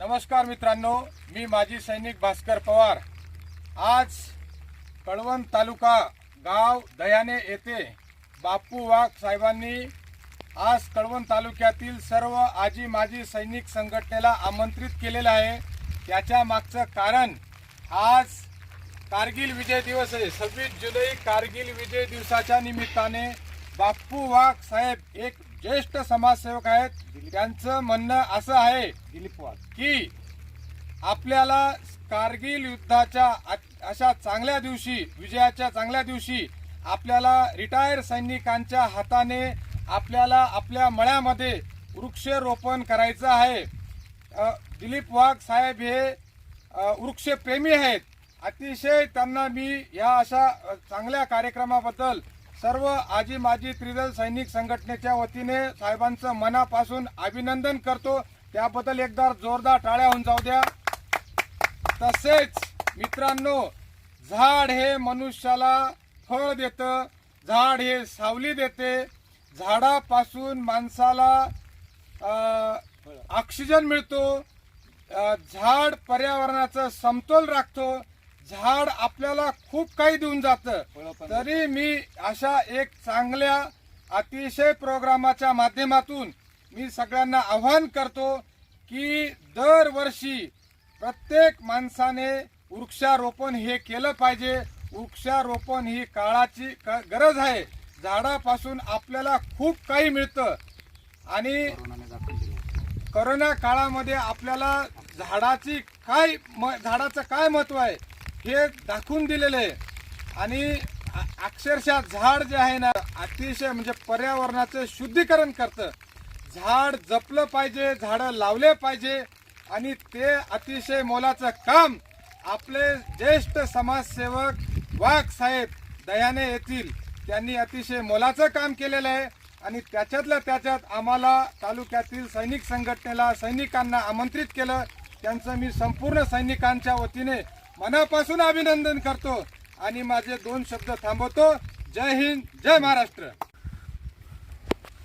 नमस्कार मित्रांनो मी माजी सैनिक भास्कर पवार. आज कळवण तालुका गाव दयाने येथे बापू वाघ साहेबांनी आज कळवण तालुक्यातील सर्व आजी माजी सैनिक संघटनेला आमंत्रित केलेलं आहे. त्याच्या मागचं कारण आज कारगिल विजय दिवस आहे. सव्वीस जुलै कारगिल विजय दिवसाच्या निमित्ताने बाप्पू वाघ साहेब एक ज्येष्ठ समाजसेवक आहेत. त्यांचं म्हणणं असं आहे दिलीप वाघ की आपल्याला कारगिल युद्धाच्या आ- अशा चांगल्या दिवशी विजयाच्या चांगल्या दिवशी आपल्याला रिटायर सैनिकांच्या हाताने आपल्याला आपल्या मळ्यामध्ये वृक्षरोपण करायचं आहे. दिलीप वाघ साहेब हे वृक्षप्रेमी आहेत. अतिशय त्यांना मी या अशा चांगल्या कार्यक्रमाबद्दल सर्व आजी माजी त्रिदल सैनिक संघटनेच्या वतीने साहेबांचं मनापासून अभिनंदन करतो. त्याबद्दल एकदा जोरदार टाळ्या होऊन जाऊ द्या. तसेच मित्रांनो झाड हे मनुष्याला फळ देतं झाड हे सावली देते. झाडापासून माणसाला ऑक्सिजन मिळतो. झाड पर्यावरणाचं समतोल राखतो. झाड आपल्याला खूप काही देऊन जातं. तरी मी अशा एक चांगल्या अतिशय प्रोग्रामाच्या माध्यमातून मी सगळ्यांना आव्हान करतो की दरवर्षी प्रत्येक माणसाने वृक्षारोपण हे केलं पाहिजे. वृक्षारोपण ही काळाची क- गरज आहे. झाडापासून आपल्याला खूप काही मिळतं. आणि करोना काळामध्ये आपल्याला झाडाची काय म झाडाचं काय महत्त्व आहे? हे दाखवून दिलेलं आहे. आणि अक्षरशः झाड जे आहे ना अतिशय म्हणजे पर्यावरणाचं शुद्धीकरण करतं. झाड जपलं पाहिजे झाडं लावले पाहिजे आणि ते अतिशय मोलाचं काम आपले ज्येष्ठ समाजसेवक वाघ साहेब दयाने येथील त्यांनी अतिशय मोलाचं काम केलेलं आहे. आणि त्याच्यातल्या त्याच्यात आम्हाला तालुक्यातील सैनिक संघटनेला सैनिकांना आमंत्रित केलं. त्यांचं मी संपूर्ण सैनिकांच्या वतीने मनापासून अभिनंदन करतो आणि माझे दोन शब्द थांबवतो. जय हिंद जय महाराष्ट्र.